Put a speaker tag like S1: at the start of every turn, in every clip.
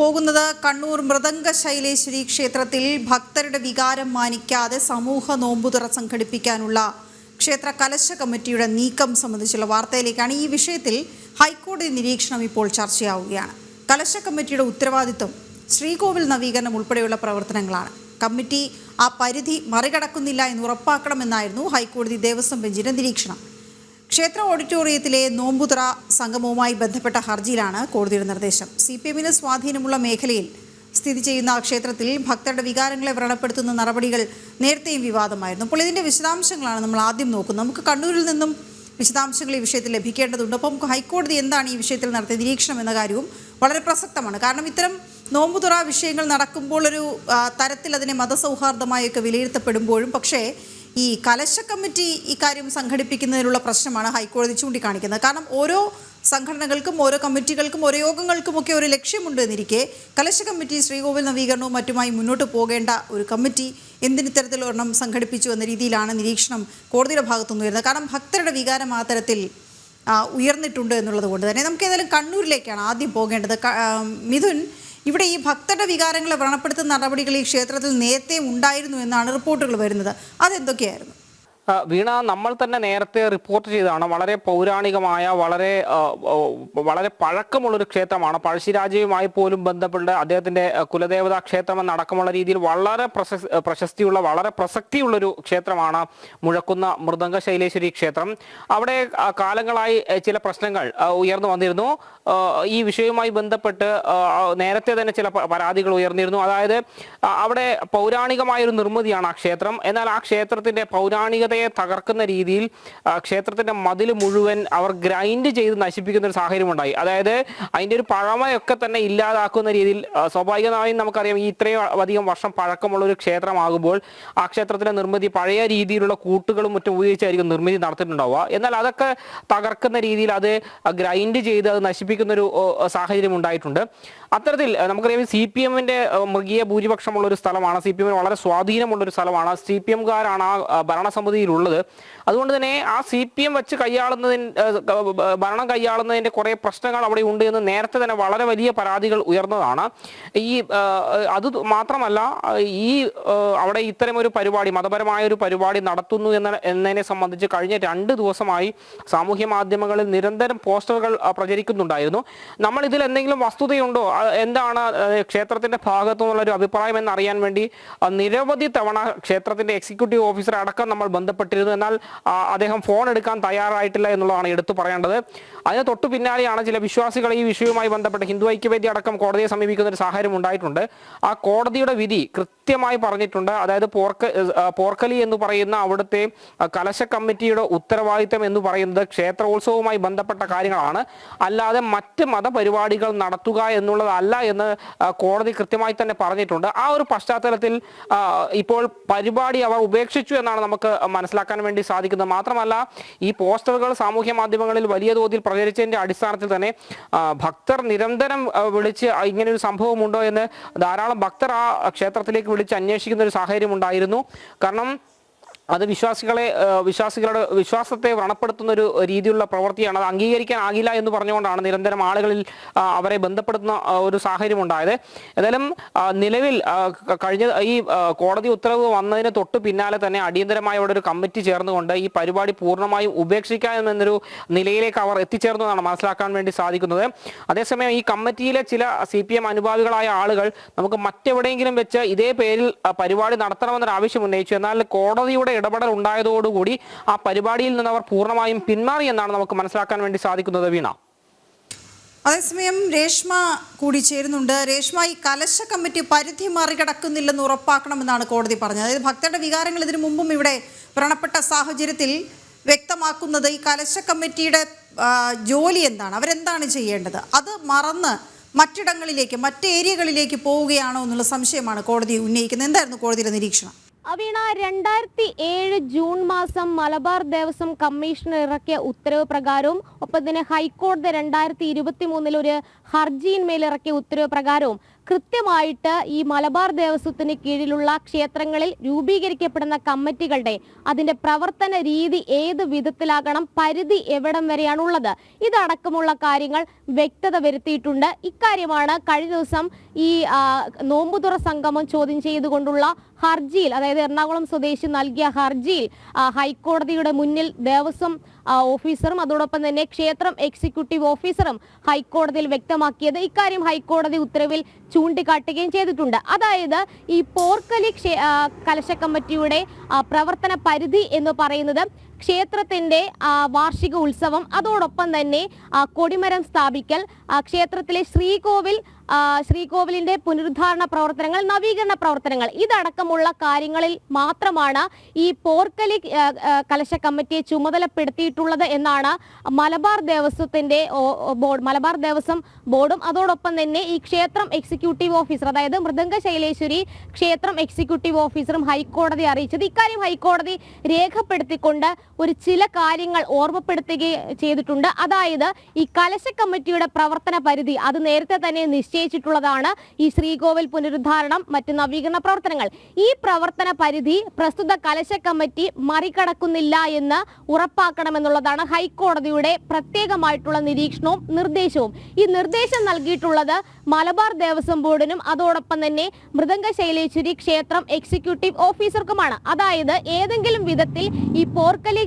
S1: പോകുന്നത് കണ്ണൂർ മൃദംഗ ശൈലേശ്വരി ക്ഷേത്രത്തിൽ ഭക്തരുടെ വികാരം മാനിക്കാതെ സമൂഹ നോമ്പുതുറ സംഘടിപ്പിക്കാനുള്ള ക്ഷേത്ര കലശ കമ്മിറ്റിയുടെ നീക്കം സംബന്ധിച്ചുള്ള വാർത്തയിലേക്കാണ് ഈ വിഷയത്തിൽ ഹൈക്കോടതി നിരീക്ഷണം ഇപ്പോൾ ചർച്ചയാവുകയാണ്. കലശ കമ്മിറ്റിയുടെ ഉത്തരവാദിത്വം ശ്രീകോവിൽ നവീകരണം ഉൾപ്പെടെയുള്ള പ്രവർത്തനങ്ങളാണ്. കമ്മിറ്റി ആ പരിധി മറികടക്കുന്നില്ല എന്ന് ഉറപ്പാക്കണമെന്നായിരുന്നു ഹൈക്കോടതി ദേവസ്വം ബെഞ്ചിന്റെ നിരീക്ഷണം. ക്ഷേത്ര ഓഡിറ്റോറിയത്തിലെ നോമ്പുതുറ സംഗമവുമായി ബന്ധപ്പെട്ട ഹർജിയിലാണ് കോടതിയുടെ നിർദ്ദേശം. സി പി എമ്മിന് സ്വാധീനമുള്ള മേഖലയിൽ സ്ഥിതി ചെയ്യുന്ന ക്ഷേത്രത്തിൽ ഭക്തരുടെ വികാരങ്ങളെ വ്രണപ്പെടുത്തുന്ന നടപടികൾ നേരത്തെയും വിവാദമായിരുന്നു. അപ്പോൾ ഇതിന്റെ വിശദാംശങ്ങളാണ് നമ്മൾ ആദ്യം നോക്കുന്നത്. നമുക്ക് കണ്ണൂരിൽ നിന്നും വിശദാംശങ്ങൾ ഈ വിഷയത്തിൽ ലഭിക്കേണ്ടതുണ്ട്. അപ്പം ഹൈക്കോടതി എന്താണ് ഈ വിഷയത്തിൽ നടത്തിയ നിരീക്ഷണം എന്ന കാര്യവും വളരെ പ്രസക്തമാണ്. കാരണം ഇത്തരം നോമ്പുതുറ വിഷയങ്ങൾ നടക്കുമ്പോൾ ഒരു തരത്തിൽ അതിനെ മതസൗഹാർദ്ദമായൊക്കെ വിലയിരുത്തപ്പെടുമ്പോഴും പക്ഷേ ഈ കലശ കമ്മിറ്റി ഇക്കാര്യം സംഘടിപ്പിക്കുന്നതിനുള്ള പ്രശ്നമാണ് ഹൈക്കോടതി ചൂണ്ടിക്കാണിക്കുന്നത്. കാരണം ഓരോ സംഘടനകൾക്കും ഓരോ കമ്മിറ്റികൾക്കും ഓരോ യോഗങ്ങൾക്കും ഒക്കെ ഒരു ലക്ഷ്യമുണ്ട് എന്നിരിക്കെ കലശ കമ്മിറ്റി ശ്രീകോവിൽ നവീകരണവും മറ്റുമായി മുന്നോട്ട് പോകേണ്ട ഒരു കമ്മിറ്റി എന്തിന് ഇത്തരത്തിലൊരെണ്ണം സംഘടിപ്പിച്ചു എന്ന രീതിയിലാണ് നിരീക്ഷണം കോടതിയുടെ ഭാഗത്തുനിന്ന് വരുന്നത്. കാരണം ഭക്തരുടെ വികാരം ആ തരത്തിൽ ഉയർന്നിട്ടുണ്ട് എന്നുള്ളത് കൊണ്ട് തന്നെ നമുക്ക് ഏതായാലും കണ്ണൂരിലേക്കാണ് ആദ്യം പോകേണ്ടത്. മിഥുൻ ഇവിടെ ഈ ഭക്തരുടെ വികാരങ്ങളെ വ്രണപ്പെടുത്തുന്ന നടപടികൾ ഈ ക്ഷേത്രത്തിൽ നേരത്തെ ഉണ്ടായിരുന്നു എന്നാണ് റിപ്പോർട്ടുകൾ വരുന്നത്. അതെന്തൊക്കെയായിരുന്നു?
S2: വീണ നമ്മൾ തന്നെ നേരത്തെ റിപ്പോർട്ട് ചെയ്തതാണ്. വളരെ പൗരാണികമായ വളരെ വളരെ പഴക്കമുള്ളൊരു ക്ഷേത്രമാണ്. പഴശ്ശിരാജയുമായി പോലും ബന്ധപ്പെട്ട് അദ്ദേഹത്തിന്റെ കുലദേവതാ ക്ഷേത്രം എന്നടക്കമുള്ള രീതിയിൽ വളരെ പ്രശസ്തിയുള്ള വളരെ പ്രസക്തിയുള്ളൊരു ക്ഷേത്രമാണ് മുഴക്കുന്ന മൃദംഗ ശൈലേശ്വരി ക്ഷേത്രം. അവിടെ കാലങ്ങളായി ചില പ്രശ്നങ്ങൾ ഉയർന്നു വന്നിരുന്നു. ഈ വിഷയവുമായി ബന്ധപ്പെട്ട് നേരത്തെ തന്നെ ചില പരാതികൾ ഉയർന്നിരുന്നു. അതായത് അവിടെ പൗരാണികമായ ഒരു നിർമ്മിതിയാണ് ആ ക്ഷേത്രം. എന്നാൽ ആ ക്ഷേത്രത്തിന്റെ പൗരാണികതയെ തകർക്കുന്ന രീതിയിൽ ക്ഷേത്രത്തിന്റെ മതിൽ മുഴുവൻ അവർ ഗ്രൈൻഡ് ചെയ്ത് നശിപ്പിക്കുന്ന ഒരു സാഹചര്യം ഉണ്ടായി അതായത് അതിന്റെ ഒരു പഴമയൊക്കെ തന്നെ ഇല്ലാതാക്കുന്ന രീതിയിൽ സ്വാഭാവികമായും നമുക്കറിയാം ഈ ഇത്രയും അധികം വർഷം പഴക്കമുള്ള ഒരു ക്ഷേത്രമാകുമ്പോൾ ആ ക്ഷേത്രത്തിന്റെ നിർമ്മിതി പഴയ രീതിയിലുള്ള കൂട്ടുകളും മറ്റും ഉപയോഗിച്ചായിരിക്കും നിർമ്മിതി നടത്തിയിട്ടുണ്ടാവുക. എന്നാൽ അതൊക്കെ തകർക്കുന്ന രീതിയിൽ അത് ഗ്രൈൻഡ് ചെയ്ത് അത് നശിപ്പിക്കുന്ന ഒരു സാഹചര്യം ഉണ്ടായിട്ടുണ്ട്. അത്തരത്തിൽ നമുക്കറിയാം സി പി എമ്മിന്റെ മൃഗീയ ഭൂരിപക്ഷമുള്ള ഒരു സ്ഥലമാണ്. സി പി എമ്മിന് വളരെ സ്വാധീനമുള്ള ഒരു സ്ഥലമാണ്. സി പി എംകാരാണ് ആ ഭരണസമിതിയിലുള്ളത്. അതുകൊണ്ട് തന്നെ ആ സി പി എം വെച്ച് കൈയാളുന്നതിന് ഭരണം കൈയാളുന്നതിന്റെ കുറെ പ്രശ്നങ്ങൾ അവിടെ ഉണ്ട് എന്ന് നേരത്തെ തന്നെ വളരെ വലിയ പരാതികൾ ഉയർന്നതാണ്. ഈ അത് മാത്രമല്ല ഈ അവിടെ ഇത്തരം ഒരു പരിപാടി മതപരമായ ഒരു പരിപാടി നടത്തുന്നു എന്ന എന്നതിനെ സംബന്ധിച്ച് കഴിഞ്ഞ രണ്ട് ദിവസമായി സാമൂഹ്യ മാധ്യമങ്ങളിൽ നിരന്തരം പോസ്റ്ററുകൾ പ്രചരിക്കുന്നുണ്ടായിരുന്നു. നമ്മൾ ഇതിൽ എന്തെങ്കിലും വസ്തുതയുണ്ടോ? എന്താണ് ക്ഷേത്രത്തിന്റെ ഭാഗത്തു നിന്നുള്ള ഒരു അഭിപ്രായം എന്ന് അറിയാൻ വേണ്ടി നിരവധി തവണ ക്ഷേത്രത്തിന്റെ എക്സിക്യൂട്ടീവ് ഓഫീസർ അടക്കം നമ്മൾ ബന്ധപ്പെട്ടിരുന്നു. എന്നാൽ അദ്ദേഹം ഫോൺ എടുക്കാൻ തയ്യാറായിട്ടില്ല എന്നുള്ളതാണ് എടുത്തു പറയേണ്ടത്. അതിന് തൊട്ടു പിന്നാലെയാണ് ചില വിശ്വാസികൾ ഈ വിഷയവുമായി ബന്ധപ്പെട്ട് ഹിന്ദു ഐക്യവേദി അടക്കം കോടതിയെ സമീപിക്കുന്ന ഒരു സാഹചര്യം ഉണ്ടായിട്ടുണ്ട്. ആ കോടതിയുടെ വിധി കൃത്യമായി പറഞ്ഞിട്ടുണ്ട്. അതായത് പോർക്ക പോർക്കലി എന്ന് പറയുന്ന അവിടുത്തെ കലശ കമ്മിറ്റിയുടെ ഉത്തരവാദിത്തം എന്ന് പറയുന്നത് ക്ഷേത്രോത്സവവുമായി ബന്ധപ്പെട്ട കാര്യങ്ങളാണ്. അല്ലാതെ മറ്റ് മതപരിപാടികൾ നടത്തുക എന്നുള്ളതല്ല എന്ന് കോടതി കൃത്യമായി തന്നെ പറഞ്ഞിട്ടുണ്ട്. ആ ഒരു പശ്ചാത്തലത്തിൽ ഇപ്പോൾ പരിപാടി അവർ ഉപേക്ഷിച്ചു എന്നാണ് നമുക്ക് മനസ്സിലാക്കാൻ വേണ്ടി സാധിക്കുന്നത്. മാത്രമല്ല ഈ പോസ്റ്ററുകൾ സാമൂഹ്യ മാധ്യമങ്ങളിൽ വലിയ തോതിൽ പ്രചരിച്ചതിന്റെ അടിസ്ഥാനത്തിൽ തന്നെ ഭക്തർ നിരന്തരം വിളിച്ച് ഇങ്ങനെ ഒരു സംഭവമുണ്ടോ എന്ന് ധാരാളം ഭക്തർ ആ ക്ഷേത്രത്തിലേക്ക് വിളിച്ച് അന്വേഷിക്കുന്ന ഒരു സാഹചര്യം ഉണ്ടായിരുന്നു. കാരണം അത് വിശ്വാസികളെ വിശ്വാസികളുടെ വിശ്വാസത്തെ വ്രണപ്പെടുത്തുന്ന ഒരു രീതിയിലുള്ള പ്രവൃത്തിയാണ്. അത് അംഗീകരിക്കാനാകില്ല എന്ന് പറഞ്ഞുകൊണ്ടാണ് നിരന്തരം ആളുകളിൽ അവരെ ബന്ധപ്പെടുത്തുന്ന ഒരു സാഹചര്യം ഉണ്ടായത്. ഏതായാലും നിലവിൽ കഴിഞ്ഞ ഈ കോടതി ഉത്തരവ് വന്നതിന് തൊട്ട് പിന്നാലെ തന്നെ അടിയന്തരമായ ഇവിടെ ഒരു കമ്മിറ്റി ചേർന്നുകൊണ്ട് ഈ പരിപാടി പൂർണമായും ഉപേക്ഷിക്കാം എന്നൊരു നിലയിലേക്ക് അവർ എത്തിച്ചേർന്നതാണ് മനസ്സിലാക്കാൻ വേണ്ടി സാധിക്കുന്നത്. അതേസമയം ഈ കമ്മിറ്റിയിലെ ചില സി പി എം അനുഭാവികളായ ആളുകൾ നമുക്ക് മറ്റെവിടെയെങ്കിലും വെച്ച് ഇതേ പേരിൽ പരിപാടി നടത്തണമെന്നൊരു ആവശ്യം ഉന്നയിച്ചു. എന്നാൽ കോടതിയുടെ ഇടപെടൽ ഉണ്ടായതോടുകൂടി ആ പരിപാടിയിൽ നിന്ന് അവർ പൂർണമായും പിന്മാറി എന്നാണ് നമുക്ക് മനസ്സിലാക്കാൻ വേണ്ടി സാധിക്കുന്നത് വീണ.
S1: അതേസമയം രേഷ്മ കൂടി ചേരുന്നുണ്ട്. രേഷ്മ ഈ കലശ കമ്മിറ്റി പരിധി മറികടക്കുന്നില്ലെന്ന് ഉറപ്പാക്കണമെന്നാണ് കോടതി പറഞ്ഞത്. അതായത് ഭക്തരുടെ വികാരങ്ങൾ ഇതിനു മുമ്പും ഇവിടെ വ്രണപ്പെട്ട സാഹചര്യത്തിൽ വ്യക്തമാക്കുന്നത് ഈ കലശ കമ്മിറ്റിയുടെ ജോലി എന്താണ്? അവരെന്താണ് ചെയ്യേണ്ടത്? അത് മറന്ന് മറ്റിടങ്ങളിലേക്ക് മറ്റ് ഏരിയകളിലേക്ക് പോവുകയാണോ എന്നുള്ള സംശയമാണ് കോടതി ഉന്നയിക്കുന്നത്. എന്തായിരുന്നു കോടതിയുടെ നിരീക്ഷണം?
S3: അവീണ രണ്ടായിരത്തി ഏഴ് ജൂൺ മാസം മലബാർ ദേവസ്വം കമ്മീഷൻ ഇറക്കിയ ഉത്തരവ് പ്രകാരവും ഒപ്പം തന്നെ ഹൈക്കോടതി രണ്ടായിരത്തി ഇരുപത്തി മൂന്നിൽ ഒരു ഹർജിയിന്മേൽ ഇറക്കിയ ഉത്തരവ് പ്രകാരവും കൃത്യമായിട്ട് ഈ മലബാർ ദേവസ്വത്തിന് കീഴിലുള്ള ക്ഷേത്രങ്ങളിൽ രൂപീകരിക്കപ്പെടുന്ന കമ്മിറ്റികളുടെ അതിന്റെ പ്രവർത്തന രീതി ഏത് വിധത്തിലാകണം പരിധി എവിടം വരെയാണുള്ളത് ഇതടക്കമുള്ള കാര്യങ്ങൾ വ്യക്തത വരുത്തിയിട്ടുണ്ട്. ഇക്കാര്യമാണ് കഴിഞ്ഞ ദിവസം ഈ നോമ്പുതുറ സംഗമം ചോദ്യം ചെയ്തുകൊണ്ടുള്ള ഹർജിയിൽ അതായത് എറണാകുളം സ്വദേശി നൽകിയ ഹർജിയിൽ ഹൈക്കോടതിയുടെ മുന്നിൽ ദേവസ്വം ഓഫീസറും അതോടൊപ്പം തന്നെ ക്ഷേത്രം എക്സിക്യൂട്ടീവ് ഓഫീസറും ഹൈക്കോടതിയിൽ വ്യക്തമാക്കിയത് ഇക്കാര്യം ഹൈക്കോടതി ഉത്തരവിൽ ചൂണ്ടിക്കാട്ടുകയും ചെയ്തിട്ടുണ്ട്. അതായത് ഈ പോർക്കലി കലശ കമ്മിറ്റിയുടെ പ്രവർത്തന പരിധി എന്ന് പറയുന്നത് ക്ഷേത്രത്തിന്റെ വാർഷിക ഉത്സവം അതോടൊപ്പം തന്നെ കൊടിമരം സ്ഥാപിക്കൽ ക്ഷേത്രത്തിലെ ശ്രീകോവിൽ ശ്രീകോവിലിന്റെ പുനരുദ്ധാരണ പ്രവർത്തനങ്ങൾ നവീകരണ പ്രവർത്തനങ്ങൾ ഇതടക്കമുള്ള കാര്യങ്ങളിൽ മാത്രമാണ് ഈ പോർക്കലി കലശ കമ്മിറ്റിയെ ചുമതലപ്പെടുത്തിയിട്ടുള്ളത് എന്നാണ് മലബാർ ദേവസ്വത്തിന്റെ ബോർഡ് മലബാർ ദേവസ്വം ബോർഡും. അതോടൊപ്പം തന്നെ ഈ ക്ഷേത്രം എക്സിക്യൂട്ടീവ് ഓഫീസർ അതായത് മൃദംഗ ശൈലേശ്വരി ക്ഷേത്രം എക്സിക്യൂട്ടീവ് ഓഫീസറും ഹൈക്കോടതി അറിയിച്ചത്. ഇക്കാര്യം ഹൈക്കോടതി രേഖപ്പെടുത്തിക്കൊണ്ട് ഒരു ചില കാര്യങ്ങൾ ഓർമ്മപ്പെടുത്തുകയും ചെയ്തിട്ടുണ്ട്. അതായത് ഈ കലശ കമ്മിറ്റിയുടെ പ്രവർത്തന പരിധി അത് നേരത്തെ തന്നെ നിശ്ചയിച്ചിട്ടുള്ളതാണ് ഈ ശ്രീകോവിൽ പുനരുദ്ധാരണം മറ്റ് നവീകരണ പ്രവർത്തനങ്ങൾ. ഈ പ്രവർത്തന പരിധി പ്രസ്തുത കലശ കമ്മിറ്റി മറികടക്കുന്നില്ല എന്ന് ഉറപ്പാക്കണമെന്നുള്ളതാണ് ഹൈക്കോടതിയുടെ പ്രത്യേകമായിട്ടുള്ള നിരീക്ഷണവും നിർദ്ദേശവും. ഈ നിർദ്ദേശം നൽകിയിട്ടുള്ളത് മലബാർ ദേവസ്വം ബോർഡിനും അതോടൊപ്പം തന്നെ മൃദംഗ ശൈലേശ്വരി ക്ഷേത്രം എക്സിക്യൂട്ടീവ് ഓഫീസർക്കുമാണ്. അതായത് ഏതെങ്കിലും വിധത്തിൽ ഈ പോർക്കലി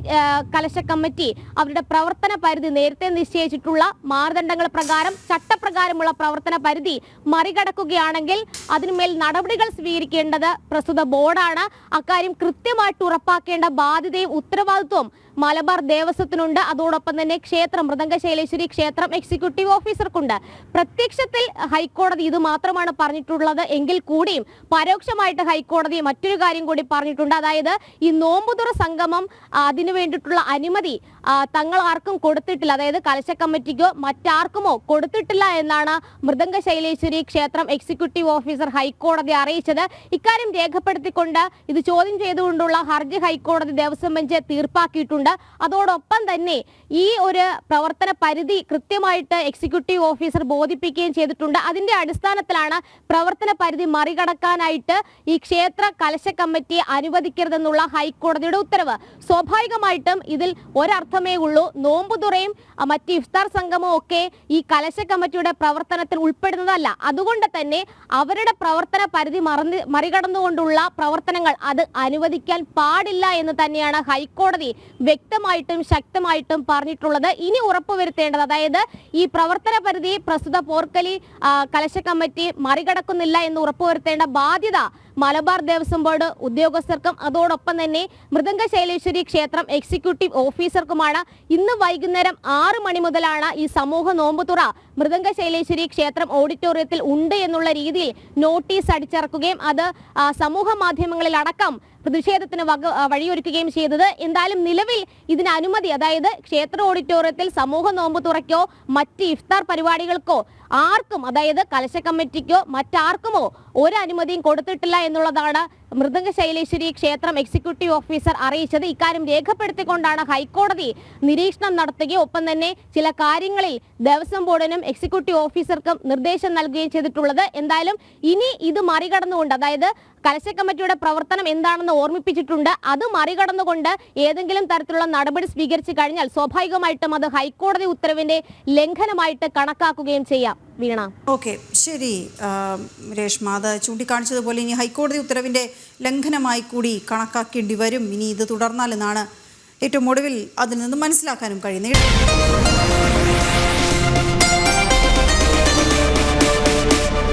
S3: കലശ കമ്മിറ്റി അവരുടെ പ്രവർത്തന പരിധി നേരത്തെ നിശ്ചയിച്ചിട്ടുള്ള മാനദണ്ഡങ്ങൾ പ്രകാരം ചട്ടപ്രകാരമുള്ള പ്രവർത്തന പരിധി മറികടക്കുകയാണെങ്കിൽ അതിനുമേൽ നടപടികൾ സ്വീകരിക്കേണ്ടത് പ്രസ്തുത ബോർഡാണ്. അക്കാര്യം കൃത്യമായിട്ട് ഉറപ്പാക്കേണ്ട ബാധ്യതയും ഉത്തരവാദിത്വവും മലബാർ ദേവസ്വത്തിനുണ്ട്. അതോടൊപ്പം തന്നെ ക്ഷേത്രം മൃദംഗശൈലേശ്വരി ക്ഷേത്രം എക്സിക്യൂട്ടീവ് ഓഫീസർക്കുണ്ട് പ്രത്യക്ഷത്തിൽ ഹൈക്കോടതി ഇത് മാത്രമാണ് പറഞ്ഞിട്ടുള്ളത്. എങ്കിൽ കൂടിയും പരോക്ഷമായിട്ട് ഹൈക്കോടതി മറ്റൊരു കാര്യം കൂടി പറഞ്ഞിട്ടുണ്ട്. അതായത് ഈ നോമ്പുതുറ സംഗമം അതിനു വേണ്ടിയിട്ടുള്ള അനുമതി തങ്ങൾ ആർക്കും കൊടുത്തിട്ടില്ല. അതായത് കലശ കമ്മിറ്റിക്കോ മറ്റാർക്കുമോ കൊടുത്തിട്ടില്ല എന്നാണ് മൃദംഗശൈലേശ്വരി ക്ഷേത്രം എക്സിക്യൂട്ടീവ് ഓഫീസർ ഹൈക്കോടതി അറിയിച്ചത്. ഇക്കാര്യം രേഖപ്പെടുത്തിക്കൊണ്ട് ഇത് ചോദ്യം ചെയ്തുകൊണ്ടുള്ള ഹർജി ഹൈക്കോടതി ദേവസ്വം ബെഞ്ച് തീർപ്പാക്കിയിട്ടുണ്ട്. അതോടൊപ്പം തന്നെ ഈ ഒരു പ്രവർത്തന പരിധി കൃത്യമായിട്ട് എക്സിക്യൂട്ടീവ് ഓഫീസർ ബോധിപ്പിക്കുകയും ചെയ്തിട്ടുണ്ട്. അതിന്റെ അടിസ്ഥാനത്തിലാണ് പ്രവർത്തന പരിധി മറികടക്കാനായിട്ട് ഈ ക്ഷേത്ര കലശ കമ്മിറ്റി അനുവദിക്കരുതെന്നുള്ള ഹൈക്കോടതിയുടെ ഉത്തരവ്. സ്വാഭാവികമായിട്ടും ഇതിൽ ഒരർത്ഥമേ ഉള്ളൂ. നോമ്പുതുറയും മറ്റ് ഇഫ്താർ സംഗമവും ഒക്കെ ഈ കലശ കമ്മിറ്റിയുടെ പ്രവർത്തനത്തിൽ ഉൾപ്പെടുന്നതല്ല. അതുകൊണ്ട് തന്നെ അവരുടെ പ്രവർത്തന പരിധി മറന്ന് മറികടന്നുകൊണ്ടുള്ള പ്രവർത്തനങ്ങൾ അത് അനുവദിക്കാൻ പാടില്ല എന്ന് തന്നെയാണ് ഹൈക്കോടതി വ്യക്തമായിട്ടും ശക്തമായിട്ടും പറഞ്ഞിട്ടുള്ളത് ഇനി ഉറപ്പുവരുത്തേണ്ടത്. അതായത് ഈ പ്രവർത്തന പരിധി പ്രസ്തുത പോർക്കലി കലശ കമ്മിറ്റി മറികടക്കുന്നില്ല എന്ന് ഉറപ്പുവരുത്തേണ്ട ബാധ്യത മലബാർ ദേവസ്വം ബോർഡ് ഉദ്യോഗസ്ഥർക്കും അതോടൊപ്പം തന്നെ മൃദംഗ ശൈലേശ്വരി ക്ഷേത്രം എക്സിക്യൂട്ടീവ് ഓഫീസർക്കുമാണ് ഇന്ന് വൈകുന്നേരം ആറ് മണി മുതലാണ് ഈ സമൂഹ നോമ്പുതുറ മൃദംഗ ശൈലേശ്വരി ക്ഷേത്രം ഓഡിറ്റോറിയത്തിൽ ഉണ്ട് എന്നുള്ള രീതിയിൽ നോട്ടീസ് അടിച്ചിറക്കുകയും അത് സമൂഹ മാധ്യമങ്ങളിൽ അടക്കം പ്രതിഷേധത്തിന് വക വഴിയൊരുക്കുകയും ചെയ്തത്. എന്തായാലും നിലവിൽ ഇതിന് അനുമതി അതായത് ക്ഷേത്ര ഓഡിറ്റോറിയത്തിൽ സമൂഹ നോമ്പ് തുറയ്ക്കോ മറ്റ് ഇഫ്താർ പരിപാടികൾക്കോ ആർക്കും അതായത് കലശ കമ്മിറ്റിക്കോ മറ്റാർക്കുമോ ഒരു അനുമതിയും കൊടുത്തിട്ടില്ല എന്നുള്ളതാണ് മൃദംഗ ശൈലേശ്വരി ക്ഷേത്രം എക്സിക്യൂട്ടീവ് ഓഫീസർ അറിയിച്ചത്. ഇക്കാര്യം രേഖപ്പെടുത്തിക്കൊണ്ടാണ് ഹൈക്കോടതി നിരീക്ഷണം നടത്തുകയും ഒപ്പം തന്നെ ചില കാര്യങ്ങളിൽ ദേവസ്വം ബോർഡിനും എക്സിക്യൂട്ടീവ് ഓഫീസർക്കും നിർദ്ദേശം നൽകുകയും ചെയ്തിട്ടുള്ളത്. എന്തായാലും ഇനി ഇത് മറികടന്നുകൊണ്ട് അതായത് കലശ കമ്മിറ്റിയുടെ പ്രവർത്തനം എന്താണെന്ന് ഓർമ്മിപ്പിച്ചിട്ടുണ്ട്. അത് മറികടന്നുകൊണ്ട് ഏതെങ്കിലും തരത്തിലുള്ള നടപടി സ്വീകരിച്ചു കഴിഞ്ഞാൽ സ്വാഭാവികമായിട്ടും അത് ഹൈക്കോടതി ഉത്തരവിന്റെ ലംഘനമായിട്ട് കണക്കാക്കുകയും ചെയ്യാം. വീണ
S1: ഓക്കെ ശരി. രേഷ്മ അത് ചൂണ്ടിക്കാണിച്ചതുപോലെ ഇനി ഹൈക്കോടതി ഉത്തരവിന്റെ ലംഘനമായി കൂടി കണക്കാക്കേണ്ടി വരും. ഇനി ഇത് തുടർന്നാൽ എന്നാണ് ഏറ്റവും ഒടുവിൽ അതിൽ നിന്ന് മനസ്സിലാക്കാനും കഴിയുന്നത്.